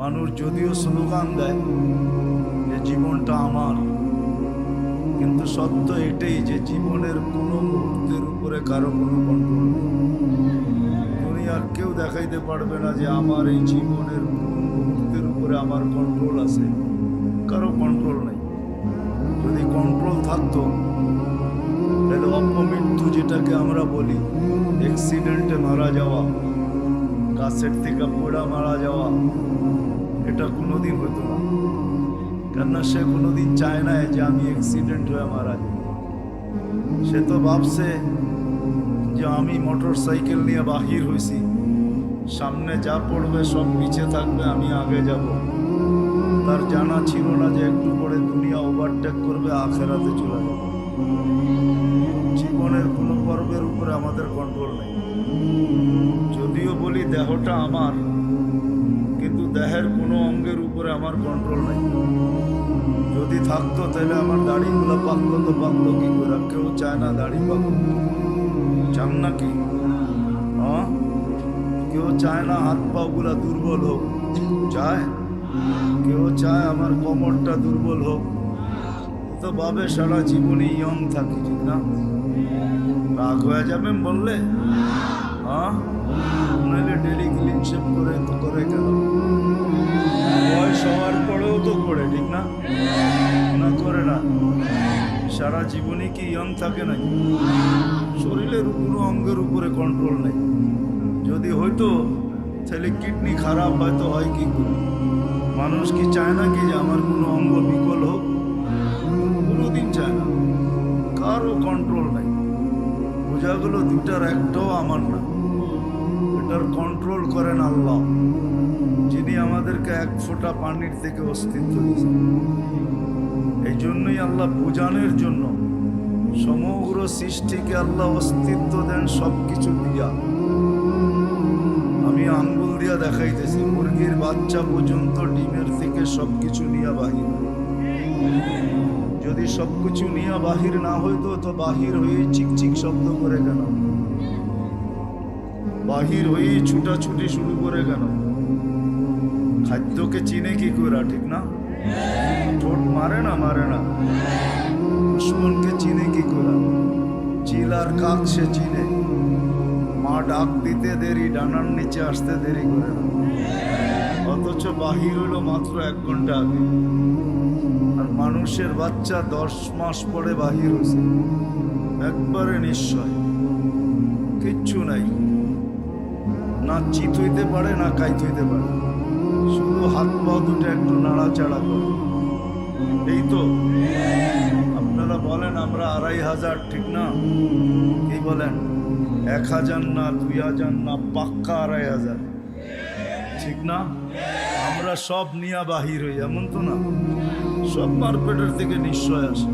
মানুষ যদিও স্লোগান দেয় যে জীবনটা আমার, কিন্তু সত্য এটাই যে জীবনের কোনো মুহূর্তের উপরে কারও কোনো কন্ট্রোল নেই। দুনিয়ার কেউ দেখাইতে পারবে না যে আমার এই জীবনের কোন মুহূর্তের উপরে আমার কন্ট্রোল আছে। কারও কন্ট্রোল নেই। যদি কন্ট্রোল থাকতো, তাহলে অপমৃত্যু যেটাকে আমরা বলি অ্যাক্সিডেন্টে মারা যাওয়া গাছের থেকে পোড়া মারা যাওয়া, এটা কোনোদিন হতো না। কেননা সে কোনোদিন চায় না যে আমি অ্যাক্সিডেন্ট হয়ে মারা যাই। সে তো ভাবছে যে আমি মোটর সাইকেল নিয়ে বাহির হয়েছি সামনে যা পড়বে সব পিছে থাকবে, আমি আগে যাব। তার জানা ছিল না যে একটু পরে দুনিয়া ওভারটেক করবে, আখেরাতে চলে যাবে। জীবনের কোনো পর্বের উপরে আমাদের কন্ট্রোল নেই। যদিও বলি দেহটা আমার, কিন্তু দেহের কোনো অঙ্গের উপরে আমার কন্ট্রোল নেই। যদি থাকতো তাহলে আমার দাড়িগুলো পাকলো তো পাকলো কি করে? কেউ চায় না দাড়ি পাকলো চান নাকি? হ্যাঁ? কেউ চায় না হাত পাগুলা দুর্বল হোক। চায়? কেউ চায় আমার কোমরটা দুর্বল হোক। তো ভাবে সারা জীবনে ইয়ং থাকি, ঠিক না? রাগ হয়ে যাবেন বললে? হ্যাঁ? নাহলে ডেলি ক্লিন শেপ করে করে কেন বয়স হওয়ার পরেও তো করে, ঠিক না? না, করে না। সারা জীবনে কি ইয়ং থাকে নাকি? শরীরের কোনো অঙ্গের উপরে কন্ট্রোল নেই। যদি হয়তো তাহলে কিডনি খারাপ, হয়তো হয় কি করে? মানুষ কি চায় না কি যে আমার কোনো অঙ্গ বিকল হোক? কোনোদিন চায় না। কারও কন্ট্রোল নাই। বোঝা গেল দুটার একটাও আমার না। এটার কন্ট্রোল করেন আল্লাহ, যিনি আমাদেরকে এক ফোঁটা পানির থেকে অস্তিত্ব দিয়েছেন। এই জন্যই আল্লাহ বোঝানোর জন্য সমগ্র সৃষ্টিকে আল্লাহ অস্তিত্ব দেন সব কিছু দিয়া। আমি আঙ্গুল দিয়া দেখাইতেছি, মুরগির বাচ্চা পর্যন্ত ডিমের থেকে সব কিছু নিয়ে হয়। যদি সব কিছু নিয়ে বাহির না হইতো, তো বাহির হয়ে চিকচিক শব্দ করে কেন? বাহির হয়ে ছুটাছুটি শুরু করে কেন? খাদ্যকে চিনে কি করা ঠিক না? ঠোঁট মারে না মারে না। দুশ্মনকে চিনে কি করে চিল আর কাক সে চিনে। মা ডাক দিতে দেরি, ডানার নিচে আসতে দেরি করে অথচ বাহির হইল মাত্র এক ঘণ্টা আগে। মানুষের বাচ্চা দশ মাস পরে বাহির হয়েছে। একবারে নিশ্চয়। কিচ্ছু নাই। না চিত হইতে পারে, না কাইত হইতে পারে। শুধু হাত পা দুটো একটু নাড়াচাড়া করে। এই তো। আপনারা বলেন, আমরা আড়াই হাজার, ঠিক না? কি বলেন? এক হাজার না দুই হাজার না পাক্কা আড়াই হাজার। ঠিক না? আমরা সব নিয়া বাহির হই, এমন তো না? সব মারপেটের থেকে নিশ্চয় আসে।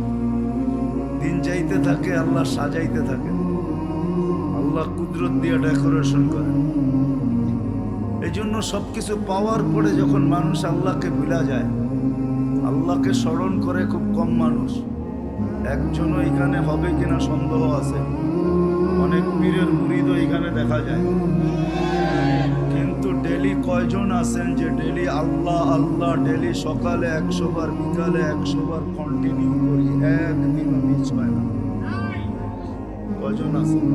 দিন যাইতে থাকে, আল্লাহ সাজাইতে থাকে। আল্লাহ কুদরত দিয়ে ডেকোরেশন করে। এই জন্য সব কিছু পাওয়ার পরে যখন মানুষ আল্লাহকে ভুলা যায়, আল্লাহকে স্মরণ করে খুব কম মানুষ। একজনও এখানে হবে কিনা সন্দেহ আছে। অনেক পীরের মুড়িদও এখানে দেখা যায়। কয়জন আছেন যে ডেলি আল্লাহ আল্লাহ ডেলি সকালে একশো বার, বিকালে একশো বার কন্টিনিউ করি? একদিনও মিস হয় না। কয়জন আছেন?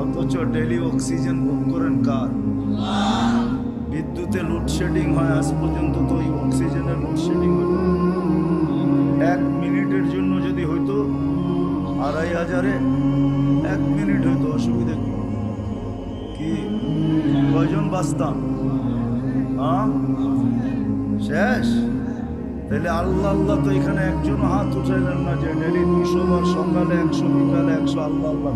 অথচ ডেলি অক্সিজেন বুক করেন কার? বিদ্যুতে লোডশেডিং হয়, আজ পর্যন্ত তো ওই অক্সিজেনের লোডশেডিং হলো এক মিনিটের জন্য যদি হইতো আড়াই হাজারে, এক মিনিট হইতো অসুবিধা কয়জন বাঁচতাম? হ্যাঁ? শেষ? তাহলে আল্লাহ আল্লাহ তো এখানে একজন হাত উঠাইলেন না যে ডেলি দুইশো বার, সকালে একশো, বিকালে একশো, আল্লাহ আল্লাহ।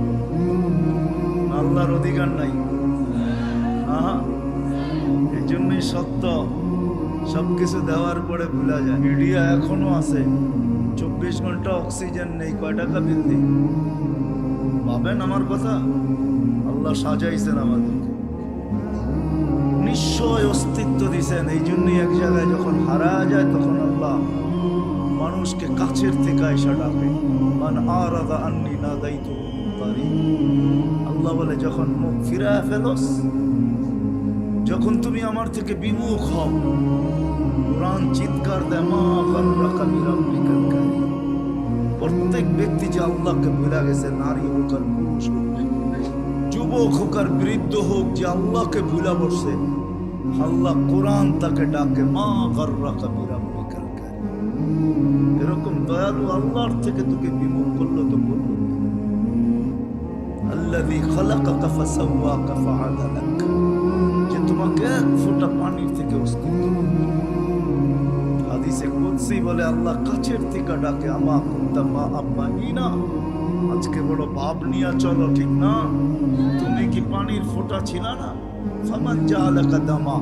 আল্লাহর অধিকার নাই। এই জন্যই সত্য। সব কিছু দেওয়ার পরে ভুলা যায়। মিডিয়া এখনও আছে। চব্বিশ ঘণ্টা অক্সিজেন নেই। কয় টাকা বিল দিই? ভাবেন আমার কথা? আল্লাহ সাজাইছেন আমাদেরকে নিশ্চয় অস্তিত্ব দিছেন। এই জন্যই এক জায়গায় যখন হারা যায়, তখন আল্লাহ মানুষকে কাছের থেকে আইসা ডাকে। মান আরাদা আন্নি না দায়িত্ব আল্লাহ বলে, যখন মুখ ফিরা ফেলোস, যখন তুমি আমার থেকে বিমুখ হও, কোরআন চিৎকার দেয়, মা। প্রত্যেক ব্যক্তি যে আল্লাহকে ভুলে গেছে, নারী হোক আর পুরুষ হোক, যুবক হোক আর বৃদ্ধ হোক, যে আল্লাহকে ভুলা বসছে আল্লাহ কোরআন তাকে ডাকে, মা গর্রাকা বিরাব্বিকাল এরকম দয়ালু আল্লাহর থেকে তোকে বিমুখ করল তো করল কে? আল্লাযী খালাকাকা ফাসাওয়াকা ফাআদালাক, যে তোমাকে এক ফোঁটা পানির থেকে অস্তিত্ব। হাদিসে কুদসি বলে, আল্লাহ কাছের থেকে ডাকে, আমা কুন্তা মা আব্বা ইনা আজকে বড় ভাব নিয়ে চলো, ঠিক না তুমি কি পানির ফোঁটা ছিল না ফামান জাআলাকা দামা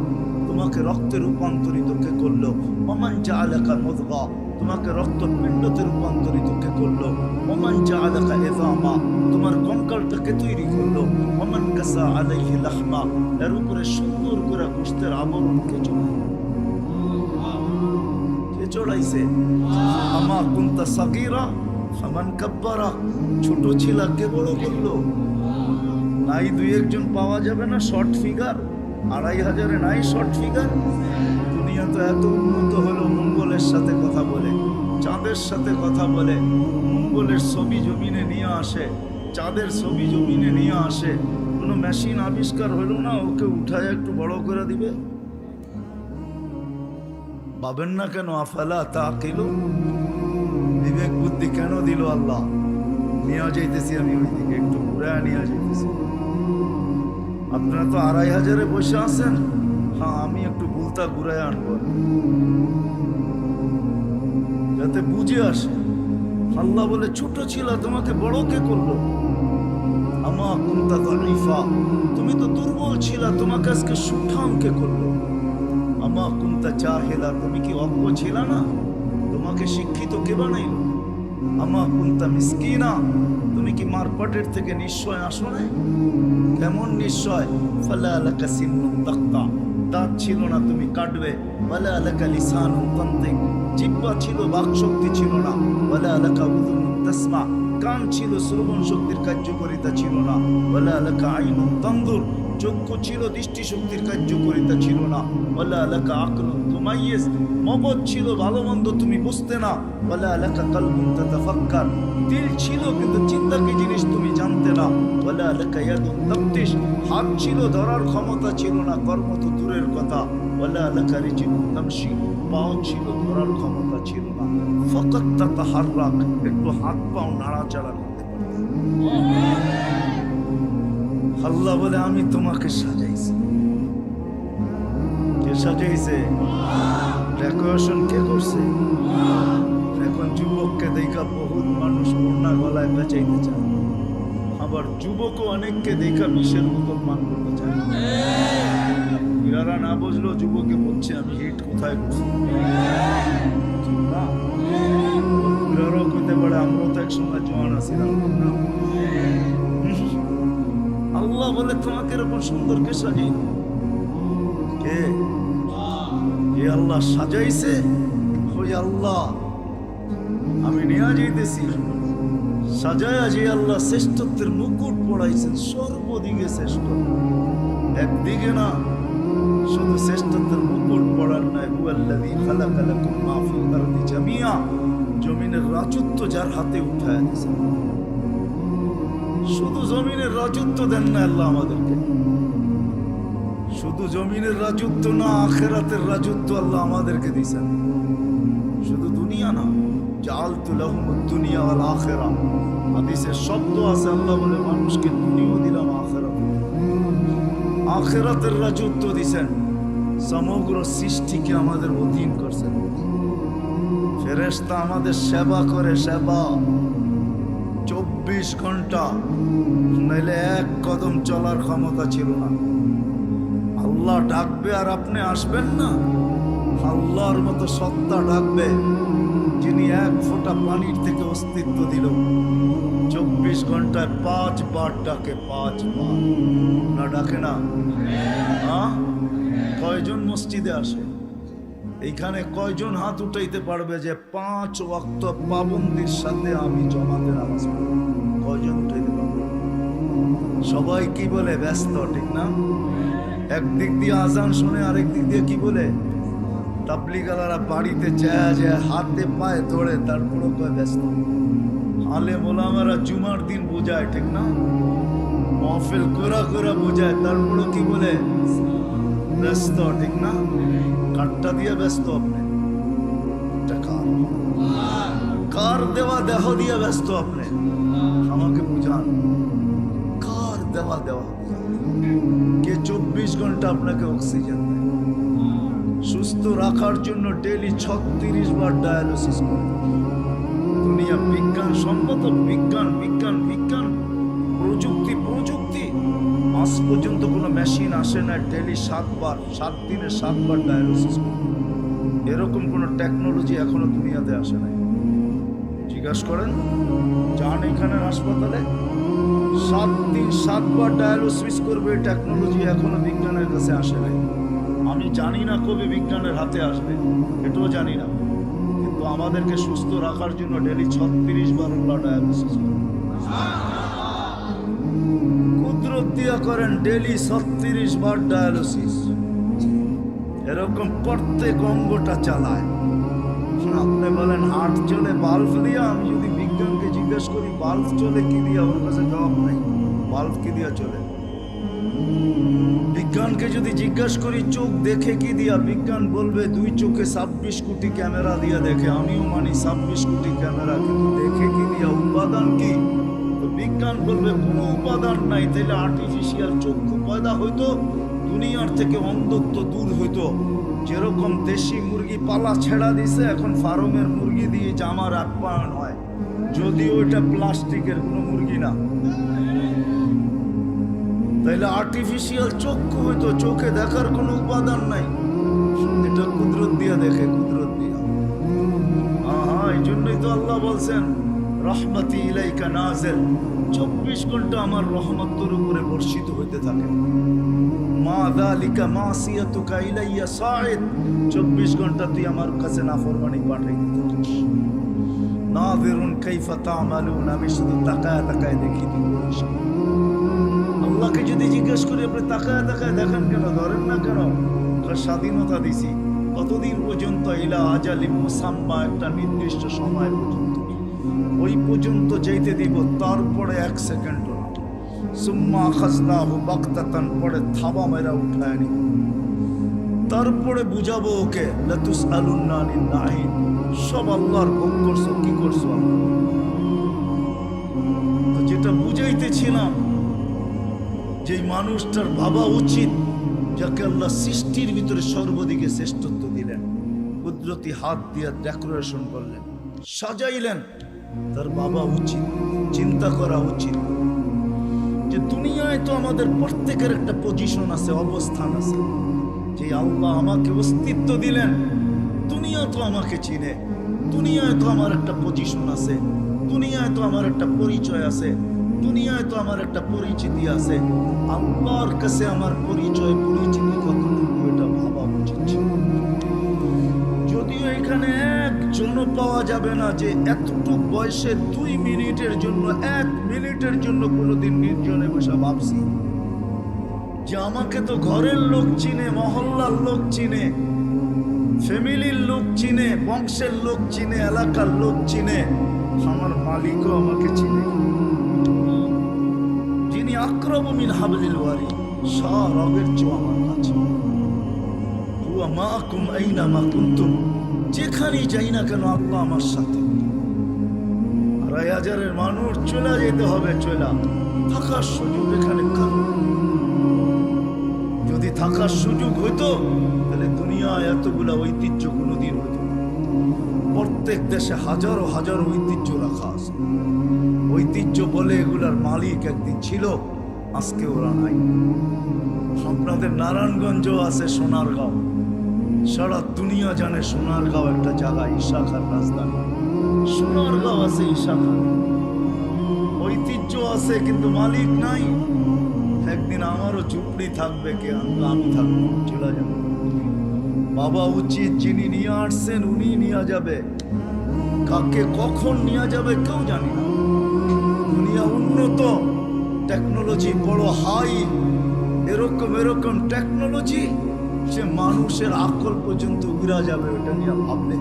তোমাকে রক্তে রূপান্তরিত কে করল? তোমাকে রক্ত পিণ্ডতে রূপান্তরিত কে করল? ওমান জাআলাকা ইযামা তোমার কঙ্কালটাকে তৈরি করল? কাসা আলাইহি লাহমা এর উপরে সুন্দর করে গোশতের আবরণ কে চড়াইলো কে চড়াইছে? আমা কুন্তা কাব্বারা, ছোট ছিল কে বড় করল। নাই দুই একজন পাওয়া যাবে না শর্ট ফিগার আড়াই হাজারে নাই শর্ট ফিগার দুনিয়া তো এত উন্নত হলো, মঙ্গলের সাথে কথা বলে, চাঁদের সাথে কথা বলে, মঙ্গলের ছবি জমিনে নিয়ে আসে, চাঁদের ছবি জমিনে নিয়ে আসে। কোনো মেশিন আবিষ্কার হলো না, ওকে উঠায় একটু বড় করে দিবে। পাবেন না কেন, আফালা তা কিলো বিবেক বুদ্ধি কেন দিল আল্লাহ? নিয়ে যাইতেছি আমি ওইদিকে, একটু ঘুরে নিয়ে যাইতেছি। আপনারা তো আড়াই হাজারে বসে আছেন। হ্যাঁ আমি একটু ভুলতা ঘুরে আনব। যাতে বুঝে আসে। আল্লাহ বলে, ছোট ছিল, তোমাকে বড় কে করল? আমা কুন্তা দরিফা তুমি তো দুর্বল ছিল, তোমাকে আজকে সুঠাম কে করল? আমা কুন্তা চাহেলা তুমি কি অজ্ঞ ছিল না? তোমাকে শিক্ষিত কে বানাইল? আমা কুন্তা মিসকিনা তুমি কি মারপাটের থেকে নিশ্চয় আসো নাই? কেমন নিশ্চয়? ফালা আলাকা সিন্নুম তাক্তা। দাঁত ছিল না, তুমি কাটবে। ওয়ালা আলাকা লিসানুম তান্তিক জিব্বা ছিল বাকশক্তি ছিল না। ওয়ালা আলাকা বুধুন তাসমা। কান ছিল, শ্রবণ শক্তির কার্যকারিতা ছিল না। ওয়ালা আলাকা আইন তানদুর চক্ষু ছিল দৃষ্টি শক্তির কার্যকারিতা ছিল না। ওয়ালা আলাকা আকলুন তুমাইয়িজ, মগজ ছিল ভালো মন্দ তুমি বুঝতে না। ওয়ালা আলাকা কলবুন তাতাফাক্কার, দিল ছিল কিন্তু চিন্তা কি জিনিস তুমি জানতে না। ওয়ালা আলাকা ইয়াদুন তাফতিশ, হাত ছিল, ধরার ক্ষমতা ছিল না, কর্ম তো দূরের কথা। ওয়ালা আলাকা রিজিকুন তামশি, পাও ছিল, ধরার ক্ষমতা ছিল না। ফকত তাতাহাররাক, একটু হাত পাও নাড়াচাড়া করতে পারতে আল্লাহ বলে, আমি তোমাকে সাজাইছি। কে সাজাইছে? ডেকোরেশন কে করছে? এখন যুবককে দেখা বহুত মানুষ পূর্ণা গলায় বেচাইতে চায়। আবার যুবকও অনেককে দেখা বোতল পান করতে চায়। ইরারা না বুঝলো যুবকে বলছে, আমি হিট কোথায় করছি? ইরারাও কইতে পারে, আমরাও তো একসঙ্গে জোয়ান আছিলাম না আল্লাহ বলে তোমাকে এরকম সুন্দর কে সাজিয়ে কে? যে আল্লাহ সাজাইছে? ওই আল্লাহ। আমি নিয়ে যাইতেছি। সাজায়া যে আল্লাহ শ্রেষ্ঠত্বের মুকুট পড়াইছেন, সর্বদিকে শ্রেষ্ঠ। একদিকে না, শুধু শ্রেষ্ঠত্বের মুকুট পড়ার নয় হুয়াল্লাযী খালাকা লাকুম মা ফিল আরদি জামিয়া। জমিনের রাজত্ব যার হাতে উঠায় দিয়েছেন শুধু জমিনের রাজত্ব দেন না আল্লাহ আমাদেরকে। শুধু জমিনের রাজত্ব না, আখেরাতের রাজত্ব আল্লাহ আমাদেরকে দিয়েছেন। শুধু দুনিয়া না দুনিয়া ওয়াল আখেরা। হাদিসের শব্দ আছে, আল্লাহ বলে, মানুষকে দুনিয়াও দিলাম আখেরাত আখেরাতের রাজত্ব দিছেন সমগ্র সৃষ্টিকে আমাদের অধীন করছেন। ফেরেশতা আমাদের সেবা করে, সেবা। চব্বিশ ঘণ্টা, নাইলে এক কদম চলার ক্ষমতা ছিল না। আল্লাহ ডাকবে আর আপনি আসবেন না? আল্লাহর মতো সত্তা ডাকবে, যিনি এক ফোঁটা পানির থেকে অস্তিত্ব দিল। চব্বিশ ঘন্টায় পাঁচ বার ডাকে পাঁচ বার না ডাকে না? কয়জন মসজিদে আসে? এইখানে কয়জন হাত উঠাইতে পারবে যে পাঁচ ওয়াক্ত পাবন্দির সাথে আমি জমাতে পড়ব? উঠাইতে পারবে সবাই কি বলে ব্যস্ত, ঠিক না? একদিক দিয়ে আজান শুনে আরেক দিক দিয়ে কি বলে? তাবলিগালারা বাড়িতে যায় হাতে পায়ে তারপরও কয় ব্যস্ত। জুমার দিন বোঝায়, ঠিক না? মহফিল কোরা কোরা বোঝায় তারপরও কি বলে? ব্যস্ত, ঠিক না? কাঠটা দিয়ে ব্যস্ত আপনি। কার দেওয়া দেহ দিয়ে ব্যস্ত আপনি? দেওয়া দেওয়া কে চব্বিশ ঘণ্টা আপনাকে অক্সিজেন সুস্থ রাখার জন্য ডেলি ছত্রিশ বার ডায়ালিসিস দুনিয়া বিজ্ঞান সম্মত, বিজ্ঞান বিজ্ঞান বিজ্ঞান। প্রযুক্তি প্রযুক্তি। আজ পর্যন্ত কোনো মেশিন আসে না ডেলি সাতবার সাত দিনে সাতবার ডায়ালিসিস এরকম কোনো টেকনোলজি এখনও দুনিয়াতে আসে নাই। জিজ্ঞাসা করেন, যান এখানে হাসপাতালে? সাত দিন সাতবার ডায়ালিসিস করবে টেকনোলজি এখনও বিজ্ঞানের কাছে আসে নাই। আমি জানি না কবে বিজ্ঞানের হাতে আসবে, এটাও জানি না। কিন্তু আমাদেরকে সুস্থ রাখার জন্য ডেলি ছত্রিশ বার ওগুলা ডায়ালিসিস কুদরত দিয়া করেন ডেলি ছত্রিশ বার ডায়ালিসিস এরকম প্রত্যেক অঙ্গটা চালায়। আপনি বলেন হাট চলে বাল্ব দিয়া আমি যদি বিজ্ঞানকে জিজ্ঞেস করি, বাল্ব চলে কি দিয়া? ওর কাছে জবাব নাই। বাল্ব কি দিয়া চলে বিজ্ঞানকে যদি জিজ্ঞেস করি, চোখ দেখে কি দিয়া? বিজ্ঞান বলবে, দুই চোখে ছাব্বিশ কোটি ক্যামেরা দিয়া দেখে। আমিও মানি ছাব্বিশ কোটি ক্যামেরা, কিন্তু দেখে কি দিয়া? উপাদান কি? তো বিজ্ঞান বলবে, কোনো উপাদান নাই। তাহলে আর্টিফিশিয়াল চক্ষু পয়দা হইতো, দুনিয়ার থেকে অন্ধত্ব দূর হইতো। যেরকম দেশি মুরগি পালা ছেড়া দিছে, এখন ফার্মের মুরগি দিয়ে জামার আপ্যায়ন হয়। যদিও এটা প্লাস্টিকের কোনো মুরগি না। তাইলে আর্টিফিশিয়াল চক্ষু হইতো চোখে দেখার কোনো উপাদান নাই। এটা কুদরত দিয়া দেখে, কুদরত দিয়া। হ্যাঁ এই জন্যই তো আল্লাহ বলছেন, রহমতি ইলাইকা নাজেল। চব্বিশ ঘণ্টা আমার রহমত উপরে বর্ষিত হইতে থাকে। মা দালিকা মা সিয়াতুকা ইলাইয়া সাইদ চব্বিশ ঘণ্টা তুই আমার কাছে নাফরমানি পাঠাই দিতে থাকিস নাদিরুন কাইফা তামালুন, আমি শুধু তাকায় তাকায় দেখি তুই করিস আল্লাহকে যদি জিজ্ঞেস করি, আপনি তাকায় তাকায় দেখেন কেন, ধরেন না কেন? স্বাধীনতা দিছি। কতদিন পর্যন্ত ইলা আজালি মুসাম্মা, একটা নির্দিষ্ট সময় পর্যন্ত। ওই পর্যন্ত যেতে দিব, তারপরে এক সেকেন্ড সুম্মা খাজনাহু বাক্তাতান পরে থাবা মেরা উঠায় নিব। তারপরে বুঝাবো ওকে লাতুস আলুন্নানি নাহিন সব আল্লাহর ভোগ করছ, কি করছ যেটা বুঝাইতেছিলাম যে মানুষটার ভাবা উচিত, যাকে আল্লাহ সৃষ্টির ভিতরে সর্বদিকে শ্রেষ্ঠত্ব দিলেন। কুদরতি হাত দিয়ে ডেকোরেশন করলেন, সাজাইলেন। তার বাবা উচিত, চিন্তা করা উচিত। যে দুনিয়ায় তো আমাদের প্রত্যেকের একটা পজিশন আছে, অবস্থান আছে। যে আল্লাহ আমাকে অস্তিত্ব দিলেন, দুনিয়া তো আমাকে চিনে। দুনিয়ায় তো আমার একটা পজিশন আছে, দুনিয়ায় তো আমার একটা পরিচয় আছে, দুনিয়ায় তো আমার একটা পরিচিতি আছে। আল্লাহর কাছে আমার পরিচয়, পরিচিতি কতটুকু পাওয়া যাবে না যে এতটুকু বয়সে দুই মিনিটের জন্য, এক মিনিটের জন্য কোনোদিন নির্জনে বসে ভাবছি যে আমাকে তো ঘরের লোক চিনে, মহল্লার লোক চিনে, ফ্যামিলির লোক চিনে, বংশের লোক চিনে, এলাকার লোক চিনে, আমার মালিকও আমাকে চিনে। যিনি আক্রমিন হাবলিল ওয়ারি রবের চেয়েও আমার কাছে। হুয়া মাকুম আইনা মা কুনতুম। যেখানেই যাই না কেন আল্লাহ আমার সাথে। আড়াই হাজারের মানুষ চলে যেতে হবে, চলা থাকার সুযোগ এখানে যদি থাকার সুযোগ হইতো, তাহলে দুনিয়ায় এতগুলা ঐতিহ্য কোনোদিন হইতো। প্রত্যেক দেশে হাজারো হাজারো ঐতিহ্য রাখা আছে। ঐতিহ্য বলে এগুলার মালিক একদিন ছিল, আজকে ওরা নাই। আপনাদের নারায়ণগঞ্জ আছে, সোনারগাঁও। সারা দুনিয়া জানে সোনারগাঁও একটা জায়গা ঈশাখার রাজধানী সোনারগাঁও আছে ঈশাখা ঐতিহ্য আছে, কিন্তু মালিক নাই। একদিন আমারও চুপড়ি থাকবে কে? আমি থাকব, চলে যাব। বাবা উচিত যিনি নিয়ে আসছেন, উনি নিয়ে যাবে। কাকে কখন নিয়ে যাবে কেউ জানি না। দুনিয়া উন্নত টেকনোলজি বড় হাই এরকম এরকম টেকনোলজি সে মানুষের আকল পর্যন্ত উড়া যাবে, ওটা নিয়ে ভাবলে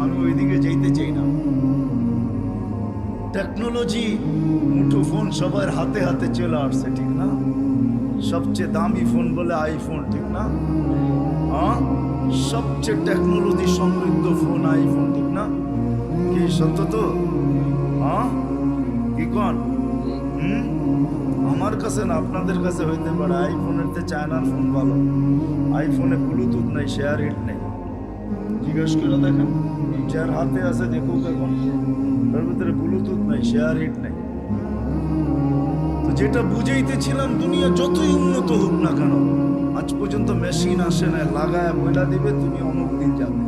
আমি ওইদিকে যেতে চাই না। টেকনোলজি, মুঠো ফোন সবার হাতে হাতে চলে আসছে, ঠিক না? সবচেয়ে দামি ফোন বলে আইফোন, ঠিক না? হ্যাঁ সবচেয়ে টেকনোলজি সমৃদ্ধ ফোন আইফোন, ঠিক না? কি সত্য তো? হ্যাঁ কি কন? হুম? আমার কাছে না, আপনাদের কাছে হইতে পারে আইফোনের তে চায়নার ফোন ভালো। আইফোনে ব্লুটুথ নাই শেয়ার হিট নেই। জিজ্ঞেস করে দেখেন, যার হাতে আছে দেখুক এখন, তার ভিতরে ব্লুটুথ নাই শেয়ার হিট নেই। তো যেটা বুঝাইতেছিলাম, দুনিয়া যতই উন্নত হোক না কেন, আজ পর্যন্ত মেশিন আসে না লাগায় বইলা দিবে, তুমি অমুক দিন যাবে।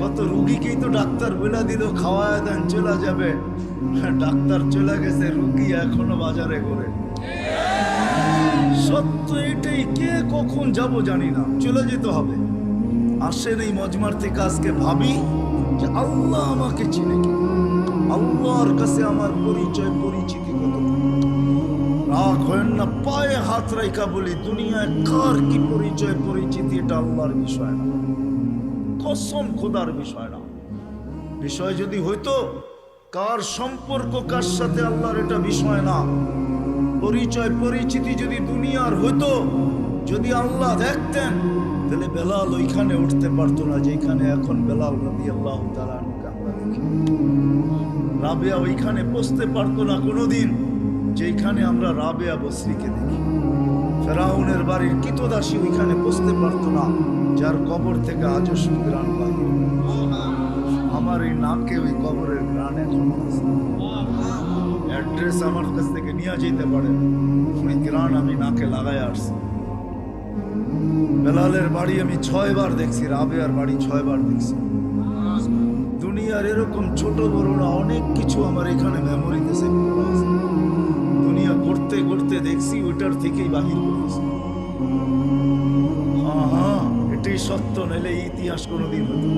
কত রুগীকেই তো ডাক্তার বইলা দিল খাওয়ায় দেন, চলে যাবে। ডাক্তার চলে গেছে, রুগী এখনও বাজারে ঘুরে। সত্য এটাই, কে কখন যাব জানি না, চলে যেতে হবে। আসেন এই মজমার থেকে আজকে ভাবি যে আল্লাহ আমাকে চিনে কি। আল্লাহর কাছে আমার পরিচয়, পরিচিতি কত। রাগ না, পায়ে হাত রাইকা বলি, দুনিয়ায় কার কি পরিচয়, পরিচিতি, এটা আল্লাহর বিষয় না। কসম খোদার বিষয় না। বিষয় যদি হইতো, কার সম্পর্ক কার সাথে আল্লাহর এটা বিষয় না? পরিচয়, পরিচিতি যদি দুনিয়ার হইতো, যদি আল্লাহ দেখতেন, তাহলে বেলাল ওইখানে উঠতে পারতো না, যেখানে এখন বেলাল রবি আল্লাহ রাবেয়া ওইখানে বসতে পারতো না কোনোদিন যেখানে আমরা রাবেয়া বসরিকে দেখি। ফেরাউনের বাড়ির কিতদাসী ওইখানে বসতে পারতো না। যার কবর থেকে আজও সুগ্রাণ বাহির আমার এই নাকে ওই কবরের গ্রাণ অ্যাড্রেস আমার কাছ থেকে নিয়ে যেতে পারে। ওই গ্রাণ আমি নাকে লাগাই আসছি। বেলালের বাড়ি আমি ছয়বার দেখছি, রাবেয়ার বাড়ি ছয়বার দেখছি। দুনিয়ার এরকম ছোট বড় না, অনেক কিছু আমার এখানে মেমোরিতে দুনিয়া করতে করতে দেখছি, ওইটার থেকেই বাহির করতেছি হ্যাঁ সত্য নাহলে এই ইতিহাস কোনোদিন হতো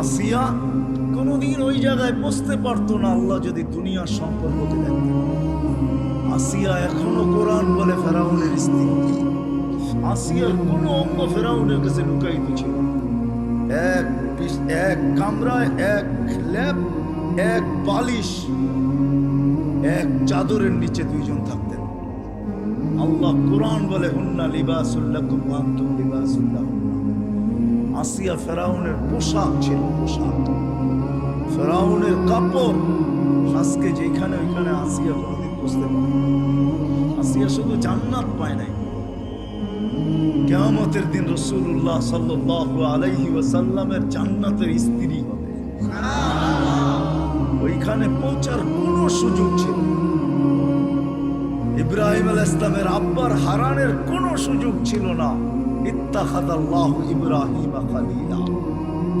আসিয়া কোনোদিন ওই জায়গায় বসতে পারতো না আল্লাহ যদি দুনিয়ার সম্পর্ককে দেখতেন। আসিয়া এখনও কোরআন বলে ফেরাউনের স্ত্রী আসিয়ার কোনো অঙ্গ ফেরাউনের কাছে লুকাইতে ছিল এক এক কামরায় এক ল্যাব এক বালিশ, এক চাদরের নিচে দুইজন থাকতেন। আল্লাহ কোরআন বলে, হুন্না লিবাসুল্লাকুম লিবাসুল্লাহুন্না আসিয়া ফেরাউনের পোশাক ছিল পোশাক। ফেরাউনের কাপড় আজকে যেখানে, ওইখানে আসিয়া কোনোদিন বুঝতে পারে আসিয়া শুধু জান্নাত পায় নাই। কেয়ামতের দিন রসুল্লাহ সাল্লাল্লাহু আলাইহি ওয়াসাল্লামের জান্নাতের স্ত্রী হবে। ওইখানে পৌঁছার কোনো সুযোগ ছিল। ইব্রাহিম ইসলামের আব্বার হারানের কোনো সুযোগ ছিল না। ইত্তাখাদাল্লাহ ইব্রাহিম খালিলা।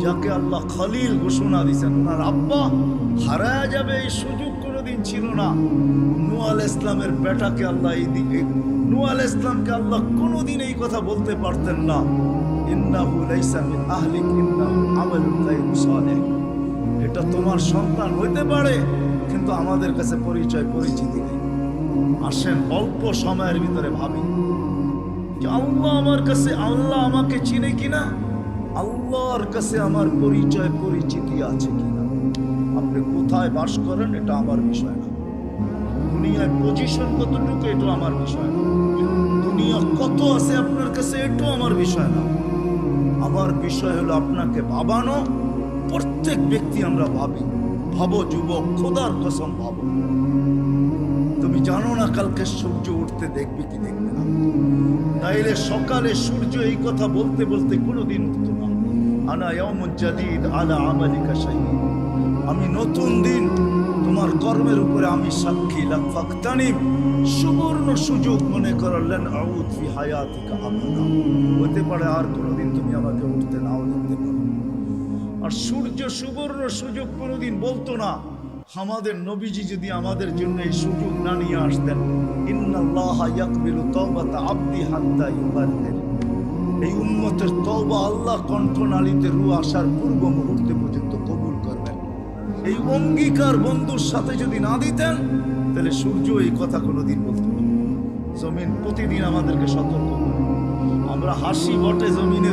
যাকে আল্লাহ খালিল ঘোষণা দিয়েছেন, ওনার আব্বা হারায় যাবে এই সুযোগ কোনোদিন ছিল না। নু আল ইসলামের বেটাকে আল্লাহ এই দিকে নু আল ইসলামকে আল্লাহ কোনোদিন এই কথা বলতে পারতেন না। ইন্নাহু লাইসা মিন আহলিক, ইন্নাহু আমালুন এটা তোমার সন্তান হইতে পারে, কিন্তু আমাদের কাছে পরিচয়, পরিচিতি নেই। আসেন অল্প সময়ের ভিতরে ভাবি যে আল্লাহ আমার কাছে, আল্লাহ আমাকে চিনে কিনা? আল্লাহর কাছে আমার পরিচয়, পরিচিতি আছে কিনা? আপনি কোথায় বাস করেন এটা আমার বিষয় না। দুনিয়ার পজিশন কতটুকু এটা আমার বিষয় না। দুনিয়া কত আছে আপনার কাছে এটাও আমার বিষয় না। আমার বিষয় হলো আপনাকে ভাবানো। প্রত্যেক ব্যক্তি আমরা ভাবি, ভাবো যুবক, খোদার কসম ভাবো। তুমি জানো না কালকে সূর্য উঠতে দেখবে কি দেখবে না? তাইলে সকালে সূর্য এই কথা বলতে বলতে কোনোদিন উঠতো না। আনা জাদিদ আলা আমালিকা শাহীদ আমি নতুন দিন, তোমার কর্মের উপরে আমি সাক্ষী। লাফাক্তানিম সুবর্ণ সুযোগ মনে করলেন আউদ ফি হায়াতিকা আবাদা। হতে পারে আর কোনোদিন তুমি আমাকে উঠতে নাও দেখতে পারো। আর সূর্য সুবর্ণ সুযোগ কোনোদিন বলতো না। আমাদের নবীজি যদি আমাদের জন্য এই সুযোগ না নিয়ে আসতেন এই উম্মতের তওবা আল্লাহ কণ্ঠনালীতে রু আসার পূর্ব মুহূর্তে পর্যন্ত কবুল করবেন। এই অঙ্গীকার বন্ধুর সাথে যদি না দিতেন, তাহলে সূর্য এই কথা কোনোদিন বলতো জমিন প্রতিদিন আমাদেরকে সতর্ক আমরা হাসি বটে জমিনে